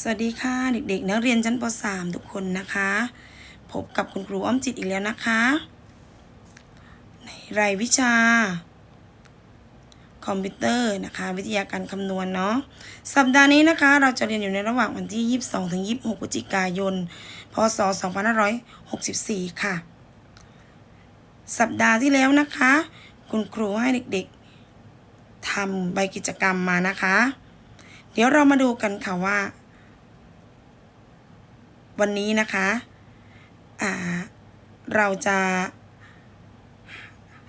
สวัสดีค่ะเด็กๆนักเรียนชั้นป .3 ทุกคนนะคะ พบกับคุณครูอ้อมจิตอีกแล้วนะคะ ในรายวิชา คอมพิวเตอร์นะคะ วิทยาการคำนวณเนาะสัปดาห์นี้นะคะ เราจะเรียนอยู่ในระหว่างวันที่ 22 ถึง 26 พฤศจิกายน พศ 2564 ค่ะ สัปดาห์ที่แล้วนะคะ คุณครูให้เด็กๆทำใบกิจกรรมมานะคะ เดี๋ยวเรามาดูกันค่ะว่า วันนี้นะคะอ่าเราจะ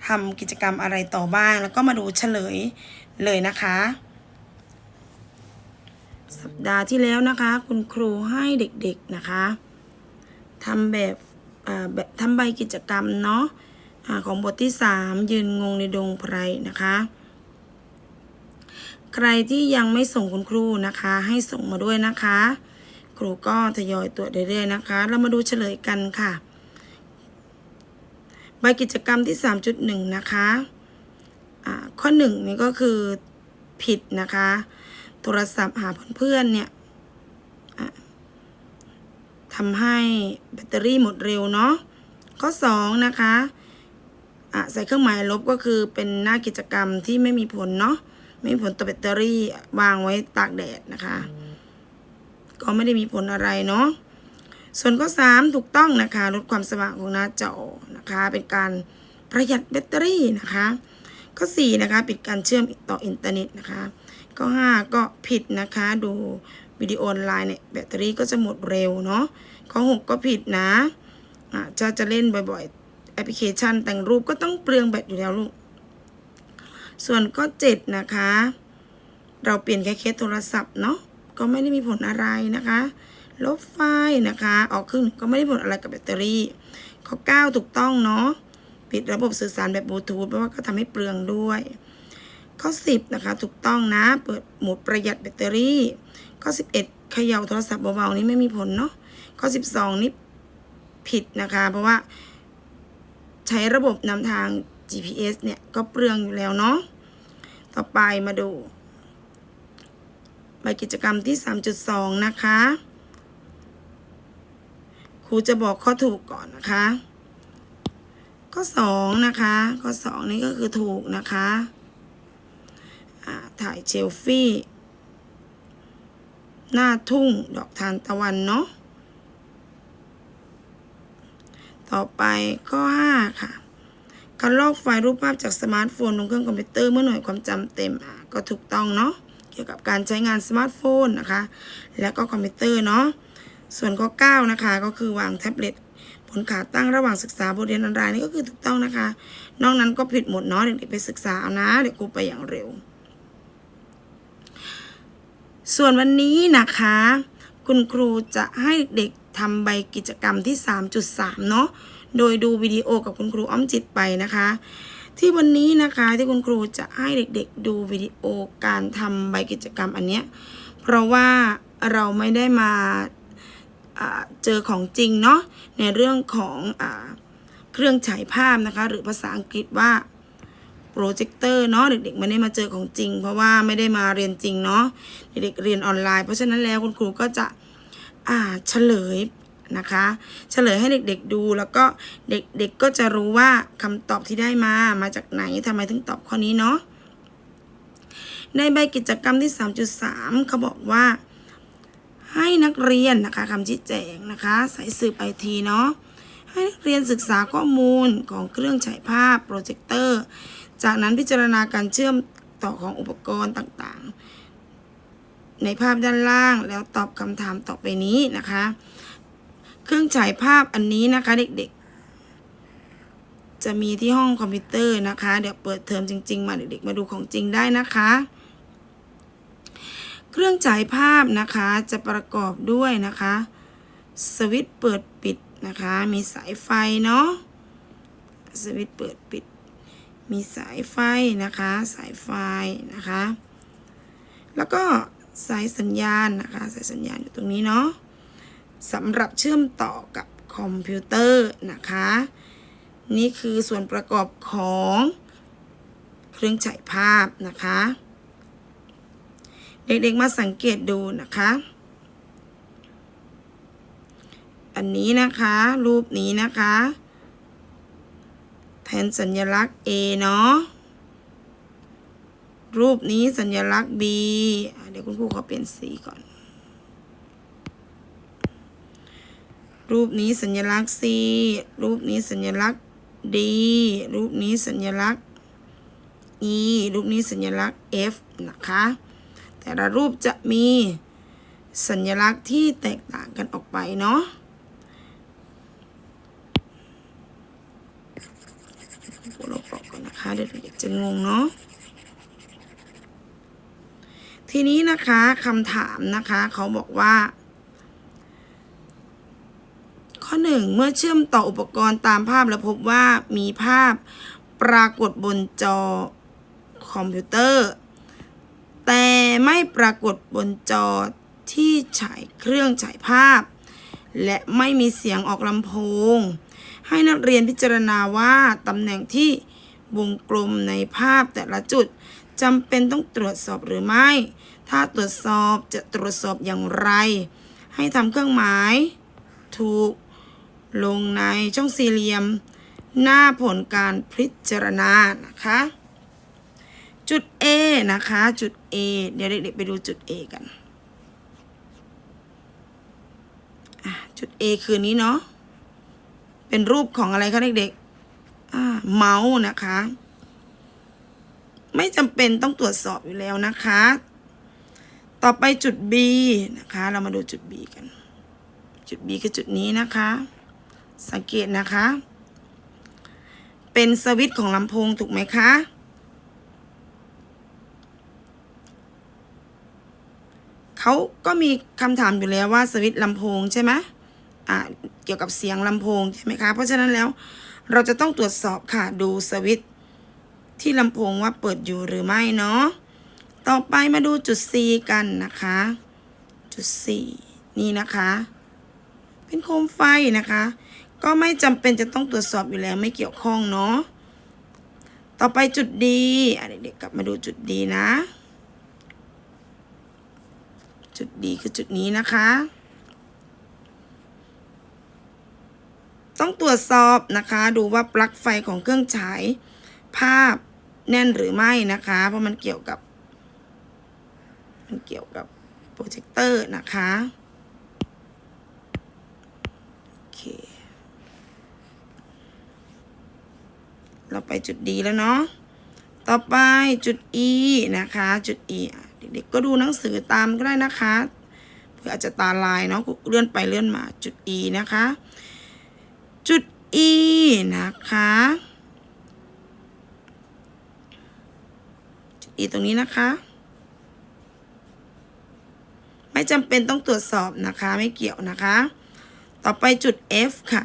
ทำกิจกรรมอะไรต่อบ้าง แล้วก็มาดูเฉลยเลยนะคะ สัปดาห์ที่แล้วนะคะ คุณครูให้เด็กๆนะคะทำแบบอ่าแบบทำใบกิจกรรมเนาะอาของบทที่ 3 ยืนงงในดงไพรนะคะ ใครที่ยังไม่ส่งคุณครูนะคะ ให้ส่งมาด้วยนะคะ ครูก็ทยอยตรวจเรื่อยๆนะคะ เรามาดูเฉลยกันค่ะ ใบกิจกรรมที่ 3.1 นะคะอ่าข้อ 1 นี่ก็คือผิดนะคะ โทรศัพท์หาเพื่อนๆเนี่ยทำให้แบตเตอรี่หมดเร็วเนาะ ข้อ 2 นะคะอะใส่เครื่องหมายลบก็คือเป็นหน้ากิจกรรมที่ไม่มีผลเนาะไม่มีผลต่อแบตเตอรี่วางไว้ตากแดดนะคะ ก็ไม่ได้มีผลอะไรเนาะส่วนข้อ 3 ถูกต้องนะคะ ลดความสว่างของหน้าจอนะคะ เป็นการประหยัดแบตเตอรี่นะคะ ข้อ 4 นะคะ ปิดการเชื่อมต่ออินเทอร์เน็ตนะคะ ข้อ 5 ก็ผิดนะคะ ดูวิดีโอออนไลน์เนี่ยแบตเตอรี่ก็จะหมดเร็วเนาะ ข้อ 6 ก็ผิดนะอะจะจะเล่นบ่อยๆ แอปพลิเคชันแต่งรูปก็ต้องเปลืองแบตอยู่แล้วลูก ส่วนข้อ 7 นะคะ เราเปลี่ยนแค่เคสโทรศัพท์เนาะ ก็ไม่ได้มีผลอะไรนะคะ ลบไฟล์นะคะ ออกครึ่งก็ไม่ได้ผลอะไรกับแบตเตอรี่ ข้อ 9 ถูกต้องเนาะปิดระบบสื่อสารแบบบลูทูธเพราะว่าก็ทำให้เปลืองด้วย ข้อ 10 นะคะ ถูกต้องนะ เปิดโหมดประหยัดแบตเตอรี่ ข้อ 11เขย่าโทรศัพท์เบาๆนี่ไม่มีผลเนาะข้อ 12 นี่ผิดนะคะ เพราะว่าใช้ระบบนำทาง GPS เนี่ย ก็เปลืองอยู่แล้วเนาะ ต่อไปมาดู ใบกิจกรรมที่ 3.2 นะคะ ครูจะบอกข้อถูกก่อนนะคะ ข้อ 2 นะคะ ข้อ 2 นี่ก็คือถูกนะคะถ่ายเชลฟี่ หน้าทุ่งดอกทานตะวันเนาะต่อไปข้อ 5 ค่ะการลอกไฟล์รูปภาพจากสมาร์ทโฟนลงเครื่องคอมพิวเตอร์เมื่อหน่วยความจำเต็มอะก็ถูกต้องเนาะ เกี่ยวกับการใช้งานสมาร์ทโฟนนะคะ และก็คอมพิวเตอร์เนาะส่วนข้อ9นะคะก็คือวางแท็บเล็ตบนขาตั้งระหว่างศึกษาบทเรียนออนไลน์นี่ก็คือถูกต้องนะคะ นอกนั้นก็ผิดหมดเนาะเด็กๆไปศึกษาเอานะเดี๋ยวครูไปอย่างเร็ว ส่วนวันนี้นะคะ คุณครูจะให้เด็กทำใบกิจกรรมที่ 3.3 เนาะโดยดูวิดีโอกับคุณครูอ้อมจิตไปนะคะ ที่วันนี้นะคะที่คุณครูจะให้เด็กๆ ดูวิดีโอการทำใบกิจกรรมอันเนี้ยเพราะว่าเราไม่ได้มาเจอของจริงเนาะในเรื่องของอเครื่องฉายภาพนะคะหรือภาษาอังกฤษว่าโปรเจคเตอร์เนาะเด็กๆไม่ได้มาเจอของจริง เพราะว่าไม่ได้มาเรียนจริงเนาะเด็กๆเรียนออนไลน์ เพราะฉะนั้นแล้วคุณครูก็จะเฉลย นะคะ เฉลยให้เด็กๆดูแล้วก็เด็กๆก็จะรู้ว่าคำตอบที่ได้มามาจากไหนทำไมถึงตอบข้อนี้เนาะในใบกิจกรรมที่ 3.3 เขาบอกว่า ให้นักเรียนนะคะคำชี้แจงนะคะสายสืบไอทีเนาะให้นักเรียนศึกษาข้อมูลของเครื่องฉายภาพโปรเจคเตอร์ จากนั้นพิจารณาการเชื่อมต่อของอุปกรณ์ต่างๆ ในภาพด้านล่างแล้วตอบคำถามต่อไปนี้นะคะ เครื่องฉายภาพอันนี้นะคะเด็กๆ จะมีที่ห้องคอมพิวเตอร์นะคะ เดี๋ยวเปิดเทอมจริง ๆ มาเด็กๆมาดูของจริงได้นะคะ เครื่องฉายภาพนะคะจะประกอบด้วยนะคะ สวิตช์เปิดปิดนะคะ มีสายไฟเนาะสวิตช์เปิดปิด มีสายไฟนะคะ สายไฟนะคะ แล้วก็สายสัญญาณนะคะ สายสัญญาณอยู่ตรงนี้เนาะ สำหรับเชื่อมต่อกับคอมพิวเตอร์นะคะ นี่คือส่วนประกอบของเครื่องฉายภาพนะคะ เด็กๆมาสังเกตดูนะคะ อันนี้นะคะ รูปนี้นะคะ แทนสัญลักษณ์ A เนาะรูปนี้สัญลักษณ์ B เดี๋ยวคุณครูขอเปลี่ยนสีก่อน รูปนี้สัญลักษณ์ C รูปนี้สัญลักษณ์ D รูปนี้สัญลักษณ์ E รูปนี้สัญลักษณ์ F นะคะ แต่ละรูปจะมีสัญลักษณ์ที่แตกต่างกันออกไปเนาะเราปอกก่อนนะคะเดี๋ยวเด็กๆจะงงเนาะทีนี้นะคะคำถามนะคะเขาบอกว่า ข้อหนึ่งเมื่อเชื่อมต่ออุปกรณ์ตามภาพแล้วพบว่ามีภาพปรากฏบนจอคอมพิวเตอร์ แต่ไม่ปรากฏบนจอที่ฉายเครื่องฉายภาพ และไม่มีเสียงออกลำโพง ให้นักเรียนพิจารณาว่าตำแหน่งที่วงกลมในภาพแต่ละจุดจำเป็นต้องตรวจสอบหรือไม่ ถ้าตรวจสอบจะตรวจสอบอย่างไร ให้ทำเครื่องหมาย ถูก ลงในช่องสี่เหลี่ยม หน้าผลการพิจารณานะคะ จุด A นะคะ จุด A เดี๋ยวเด็กๆไปดูจุด A กันจุด A คือนี้เนาะเป็นรูปของอะไรคะเด็กๆเมาส์นะคะ ไม่จำเป็นต้องตรวจสอบอยู่แล้วนะคะ ต่อไปจุด B นะคะ เรามาดูจุด B กัน จุด B คือจุดนี้นะคะ สังเกตนะคะ เป็นสวิตช์ของลำโพงถูกไหมคะ เขาก็มีคำถามอยู่แล้วว่าสวิตช์ลำโพงใช่ไหมอ่าเกี่ยวกับเสียงลำโพงใช่ไหมคะ เพราะฉะนั้นแล้วเราจะต้องตรวจสอบค่ะดูสวิตช์ที่ลำโพงว่าเปิดอยู่หรือไม่เนาะ ต่อไปมาดูจุด C กันนะคะ จุด C นี่นะคะ เป็นโคมไฟนะคะ ก็ไม่จำเป็นจะต้องตรวจสอบอยู่แล้วไม่เกี่ยวข้องเนาะ ต่อไปจุดดีอะเด็กๆกลับมาดูจุดดีนะ จุดดีคือจุดนี้นะคะ ต้องตรวจสอบนะคะ ดูว่าปลั๊กไฟของเครื่องฉาย ภาพแน่นหรือไม่นะคะ เพราะมันเกี่ยวกับ มันเกี่ยวกับโปรเจคเตอร์นะคะ โอเค เราไปจุดดีแล้วเนาะต่อไปจุด E นะคะ จุด E อะเด็กๆก็ดูหนังสือตามก็ได้นะคะเพื่ออาจจะตาลายเนาะเลื่อนไปเลื่อนมาจุด E นะคะ จุด E นะคะ จุด E ตรงนี้นะคะ ไม่จำเป็นต้องตรวจสอบนะคะไม่เกี่ยวนะคะ ต่อไปจุด F ค่ะ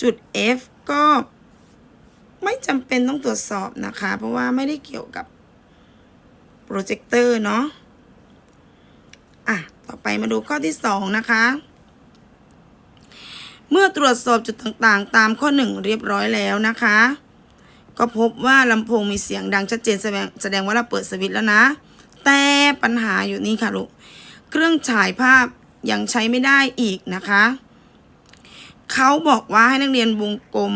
จุด F ก็ไม่จำเป็นต้องตรวจสอบนะคะ เพราะว่าไม่ได้เกี่ยวกับโปรเจคเตอร์เนาะอะ ต่อไปมาดูข้อที่สองนะคะ เมื่อตรวจสอบจุดต่างๆ ตามข้อหนึ่งเรียบร้อยแล้วนะคะ ก็พบว่าลำโพงมีเสียงดังชัดเจนแสดงแสดงว่าเราเปิดสวิตช์แล้วนะ แต่ปัญหาอยู่นี่ค่ะลูก เครื่องฉายภาพยังใช้ไม่ได้อีกนะคะ เขาบอกว่าให้นักเรียนวงกลม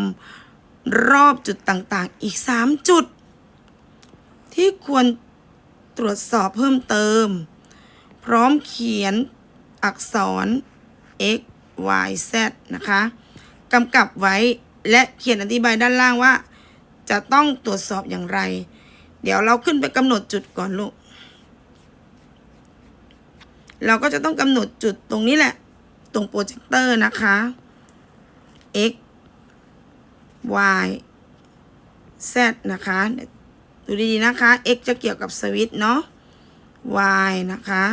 รอบจุดต่าง ๆ อีก 3 จุด ที่ควรตรวจสอบเพิ่มเติม พร้อมเขียนอักษร x y z นะคะกำกับไว้และเขียนอธิบายด้านล่างว่า จะต้องตรวจสอบอย่างไร เดี๋ยวเราขึ้นไปกำหนดจุดก่อนลูก เราก็จะต้องกำหนดจุดตรงนี้แหละ ตรงโปรเจคเตอร์นะคะ x y z นะคะ ดูดีๆนะคะ x จะเกี่ยวกับสวิตเนาะ y นะคะ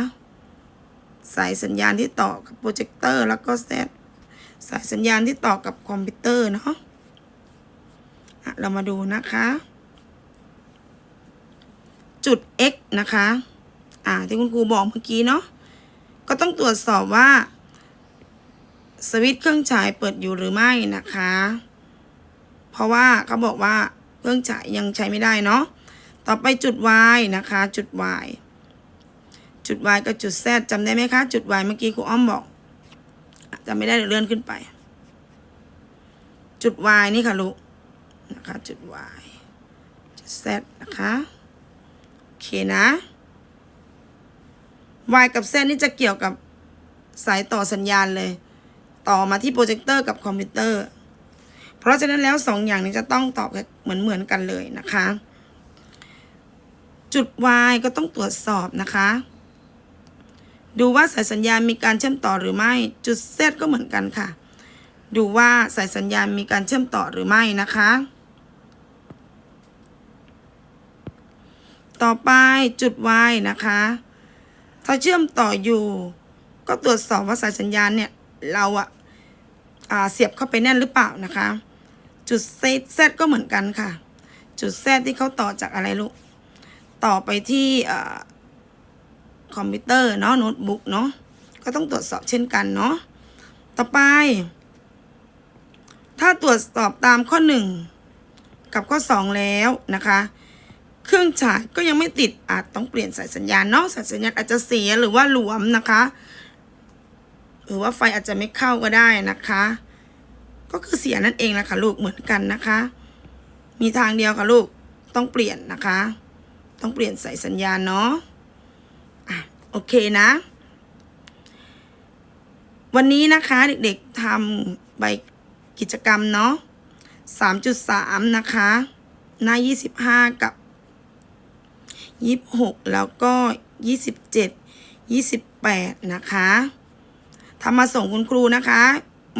สายสัญญาณที่ต่อกับโปรเจคเตอร์แล้วก็ z สายสัญญาณที่ต่อกับคอมพิวเตอร์เนาะะเรามาดูนะคะ จุด x นะคะ อ่าที่คุณครูบอกเมื่อกี้เนาะ ก็ต้องตรวจสอบว่า สวิตช์เครื่องฉายเปิดอยู่หรือไม่นะคะ เพราะว่าเขาบอกว่าเครื่องฉายยังใช้ไม่ได้เนาะ ต่อไปจุด y นะคะ จุด y จุด y กับจุด z จำได้ไหมคะ จุด y เมื่อกี้ครูอ้อมบอกจะไม่ได้เลื่อนขึ้นไป จุด y นี่ค่ะลูกนะคะ จุด y จุด z นะคะโอเคนะ y กับ z นี่จะเกี่ยวกับสายต่อสัญญาณเลย ต่อมาที่โปรเจคเตอร์กับคอมพิวเตอร์ เพราะฉะนั้นแล้วสองอย่างนี้จะต้องตอบเหมือนเหมือนๆกันเลยนะคะ จุด y ก็ต้องตรวจสอบนะคะ ดูว่าสายสัญญาณมีการเชื่อมต่อหรือไม่ จุด z ก็เหมือนกันค่ะ ดูว่าสายสัญญาณมีการเชื่อมต่อหรือไม่นะคะ ต่อไปจุด y นะคะ ถ้าเชื่อมต่ออยู่ ก็ตรวจสอบว่าสายสัญญาณเนี่ยเราอะ เสียบเข้าไปแน่นหรือเปล่านะคะ จุด z z ก็เหมือนกันค่ะ จุด z ที่เขาต่อจากอะไรลูก ต่อไปที่คอมพิวเตอร์เนาะโน้ตบุ๊กเนาะก็ต้องตรวจสอบเช่นกันเนาะต่อไป ถ้าตรวจสอบตามข้อ 1 กับข้อ 2 แล้วนะคะ เครื่องฉายก็ยังไม่ติดอาจต้องเปลี่ยนสายสัญญาณเนาะสายสัญญาณอาจจะเสียหรือว่าหลวมนะคะ หรือว่าไฟอาจจะไม่เข้าก็ได้นะคะ ก็คือเสียนั่นเองแหละค่ะลูกเหมือนกันนะคะ มีทางเดียวค่ะลูกต้องเปลี่ยนนะคะ ต้องเปลี่ยนสายสัญญาณเนาะอะโอเคนะ วันนี้นะคะเด็กๆทำใบกิจกรรมเนาะ3.3นะคะ หน้า25กับ26แล้วก็27 28นะคะ ทำมาส่งคุณครูนะคะ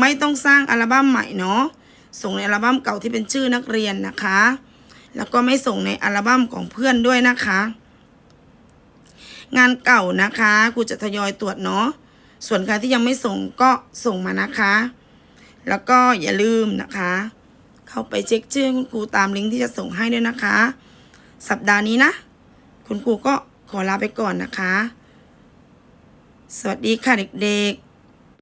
ไม่ต้องสร้างอัลบั้มใหม่เนาะส่งในอัลบั้มเก่าที่เป็นชื่อนักเรียนนะคะ แล้วก็ไม่ส่งในอัลบั้มของเพื่อนด้วยนะคะ งานเก่านะคะครูจะทยอยตรวจเนาะส่วนใครที่ยังไม่ส่งก็ส่งมานะคะ แล้วก็อย่าลืมนะคะ เข้าไปเช็คชื่อคุณครูตามลิงก์ที่จะส่งให้ด้วยนะคะ สัปดาห์นี้นะ คุณครูก็ขอลาไปก่อนนะคะ สวัสดีค่ะเด็กๆ